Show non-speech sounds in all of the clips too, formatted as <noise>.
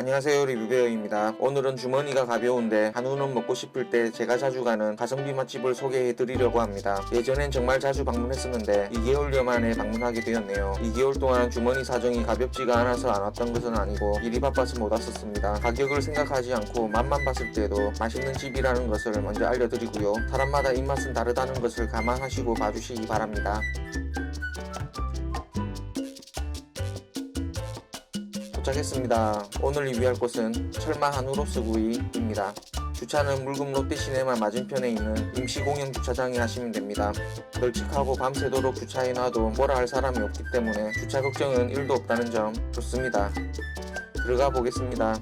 안녕하세요 리뷰베어입니다. 오늘은 주머니가 가벼운데 한우는 먹고 싶을 때 제가 자주 가는 가성비 맛집을 소개해 드리려고 합니다. 예전엔 정말 자주 방문했었는데 2개월여 만에 방문하게 되었네요. 2개월 동안 주머니 사정이 가볍지가 않아서 안 왔던 것은 아니고 일이 바빠서 못 왔었습니다. 가격을 생각하지 않고 맛만 봤을 때도 맛있는 집이라는 것을 먼저 알려드리고요. 사람마다 입맛은 다르다는 것을 감안하시고 봐주시기 바랍니다. 도착했습니다. 오늘 리뷰할 곳은 철마 한 우로스 구이입니다. 주차는 물금 롯데시네마 맞은편에 있는 임시공영 주차장에 하시면 됩니다. 널찍하고 밤새도록 주차해 놔도 뭐라 할 사람이 없기 때문에 주차 걱정은 1도 없다는 점 좋습니다. 들어가 보겠습니다.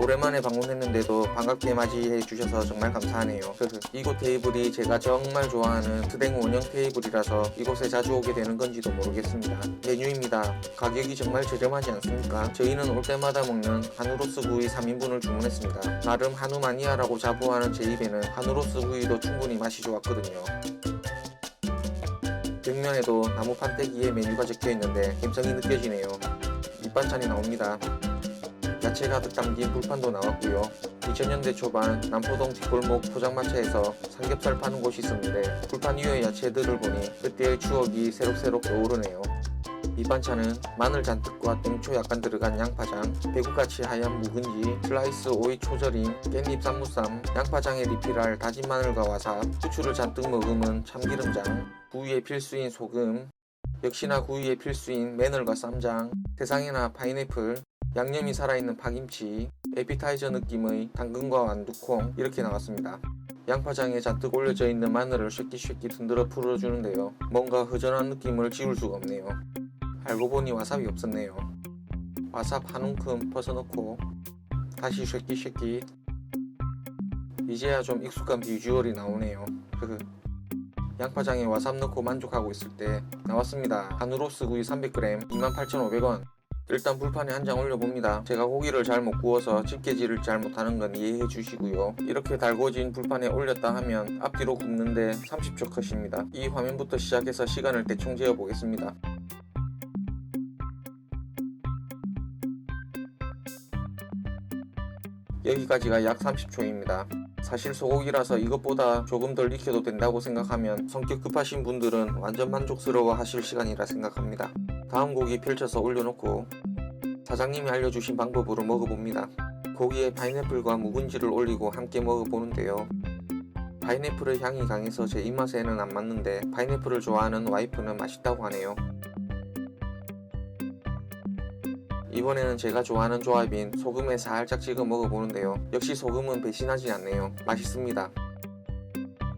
오랜만에 방문했는데도 반갑게 맞이해 주셔서 정말 감사하네요. 이곳 테이블이 제가 정말 좋아하는 스댕 원형 테이블이라서 이곳에 자주 오게 되는 건지도 모르겠습니다. 메뉴입니다. 가격이 정말 저렴하지 않습니까? 저희는 올 때마다 먹는 한우로스 구이 3인분을 주문했습니다. 나름 한우 마니아라고 자부하는 제 입에는 한우로스 구이도 충분히 맛이 좋았거든요. 벽면에도 나무 판때기에 메뉴가 적혀 있는데 감성이 느껴지네요. 밑반찬이 나옵니다. 야채 가득 담긴 불판도 나왔고요. 2000년대 초반 남포동 뒷골목 포장마차에서 삼겹살 파는 곳이 있었는데 불판 위의 야채들을 보니 그때의 추억이 새록새록 떠오르네요. 밑반찬은 마늘 잔뜩과 땡초 약간 들어간 양파장, 배구같이 하얀 묵은지, 슬라이스 오이 초절임, 깻잎 쌈무쌈, 양파장에 리필할 다진 마늘과 와사, 후추를 잔뜩 머금은 참기름장, 구이의 필수인 소금, 역시나 구이의 필수인 마늘과 쌈장, 세상에나 파인애플, 양념이 살아있는 파김치, 에피타이저 느낌의 당근과 완두콩 이렇게 나왔습니다. 양파장에 잔뜩 올려져 있는 마늘을 쉐끼쉐끼 흔들어 풀어주는데요. 뭔가 허전한 느낌을 지울 수가 없네요. 알고 보니 와사비 없었네요. 와삽 한 움큼 넣고 다시 쉐끼쉐끼 이제야 좀 익숙한 비주얼이 나오네요. 양파장에 와삽 넣고 만족하고 있을 때 나왔습니다. 한우로스 구이 300g 28,500원 일단 불판에 한 장 올려봅니다. 제가 고기를 잘 못 구워서 집게질을 잘 못하는 건 이해해 주시고요. 이렇게 달궈진 불판에 올렸다 하면 앞뒤로 굽는데 30초 컷입니다. 이 화면부터 시작해서 시간을 대충 재어 보겠습니다. 여기까지가 약 30초입니다. 사실 소고기라서 이것보다 조금 덜 익혀도 된다고 생각하면 성격 급하신 분들은 완전 만족스러워 하실 시간이라 생각합니다. 다음 고기 펼쳐서 올려놓고 사장님이 알려주신 방법으로 먹어봅니다. 고기에 파인애플과 묵은지를 올리고 함께 먹어보는데요. 파인애플의 향이 강해서 제 입맛에는 안 맞는데 파인애플을 좋아하는 와이프는 맛있다고 하네요. 이번에는 제가 좋아하는 조합인 소금에 살짝 찍어 먹어보는데요. 역시 소금은 배신하지 않네요. 맛있습니다.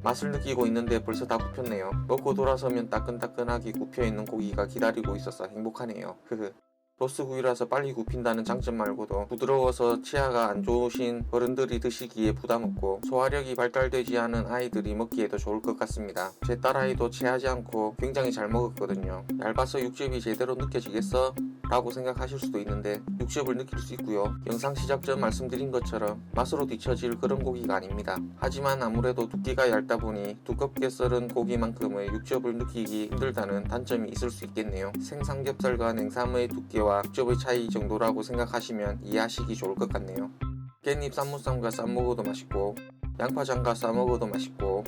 맛을 느끼고 있는데 벌써 다 굽혔네요. 먹고 돌아서면 따끈따끈하게 굽혀있는 고기가 기다리고 있어서 행복하네요. 흐흐. 로스구이라서 빨리 굽힌다는 장점 말고도 부드러워서 치아가 안 좋으신 어른들이 드시기에 부담 없고 소화력이 발달되지 않은 아이들이 먹기에도 좋을 것 같습니다. 제 딸아이도 체하지 않고 굉장히 잘 먹었거든요. 얇아서 육즙이 제대로 느껴지겠어? 라고 생각하실 수도 있는데 육즙을 느낄 수 있고요. 영상 시작 전 말씀드린 것처럼 맛으로 뒤처질 그런 고기가 아닙니다. 하지만 아무래도 두께가 얇다 보니 두껍게 썰은 고기만큼의 육즙을 느끼기 힘들다는 단점이 있을 수 있겠네요. 생삼겹살과 냉삼의 두께와 육즙의 차이 정도라고 생각하시면 이해하시기 좋을 것 같네요. 깻잎 쌈무쌈과 쌈먹어도 맛있고 양파장과 싸먹어도 맛있고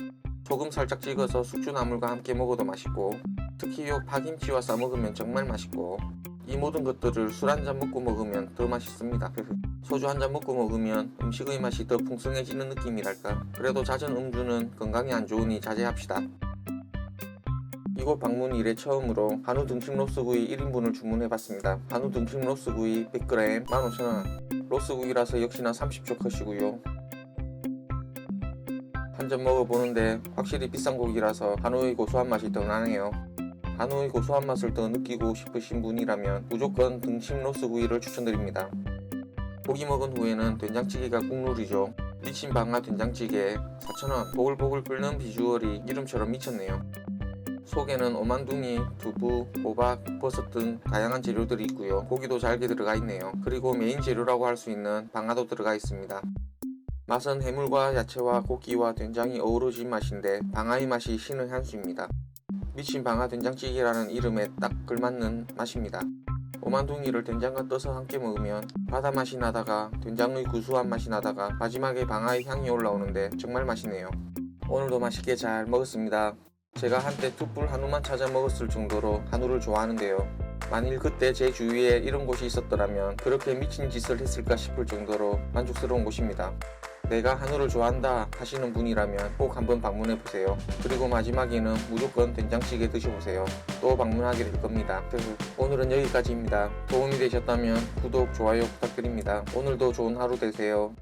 소금 살짝 찍어서 숙주나물과 함께 먹어도 맛있고 특히 요 파김치와 싸먹으면 정말 맛있고 이 모든 것들을 술 한 잔 먹고 먹으면 더 맛있습니다. <laughs> 소주 한 잔 먹고 먹으면 음식의 맛이 더 풍성해지는 느낌이랄까. 그래도 잦은 음주는 건강에 안 좋으니 자제합시다. 이곳 방문 이래 처음으로 한우 등심 로스구이 1인분을 주문해봤습니다. 한우 등심 로스구이 100g 15,000원. 로스구이라서 역시나 30초 컷이고요. 한 점 먹어보는데 확실히 비싼 고기라서 한우의 고소한 맛이 더 나네요. 한우의 고소한 맛을 더 느끼고 싶으신 분이라면 무조건 등심 로스구이를 추천드립니다. 고기 먹은 후에는 된장찌개가 국룰이죠. 미친 방아 된장찌개 4,000원 보글보글 끓는 비주얼이 이름처럼 미쳤네요. 속에는 오만둥이, 두부, 호박, 버섯 등 다양한 재료들이 있고요. 고기도 잘게 들어가 있네요. 그리고 메인 재료라고 할 수 있는 방아도 들어가 있습니다. 맛은 해물과 야채와 고기와 된장이 어우러진 맛인데 방아의 맛이 신의 한 수입니다. 미친 방아 된장찌개라는 이름에 딱 걸맞는 맛입니다. 오만둥이를 된장과 떠서 함께 먹으면 바다 맛이 나다가 된장의 구수한 맛이 나다가 마지막에 방아의 향이 올라오는데 정말 맛있네요. 오늘도 맛있게 잘 먹었습니다. 제가 한때 툭불 한우만 찾아 먹었을 정도로 한우를 좋아하는데요. 만일 그때 제 주위에 이런 곳이 있었더라면 그렇게 미친 짓을 했을까 싶을 정도로 만족스러운 곳입니다. 내가 한우를 좋아한다 하시는 분이라면 꼭 한번 방문해 보세요. 그리고 마지막에는 무조건 된장찌개 드셔보세요. 또 방문하게 될 겁니다. <laughs> 오늘은 여기까지입니다. 도움이 되셨다면 구독, 좋아요 부탁드립니다. 오늘도 좋은 하루 되세요.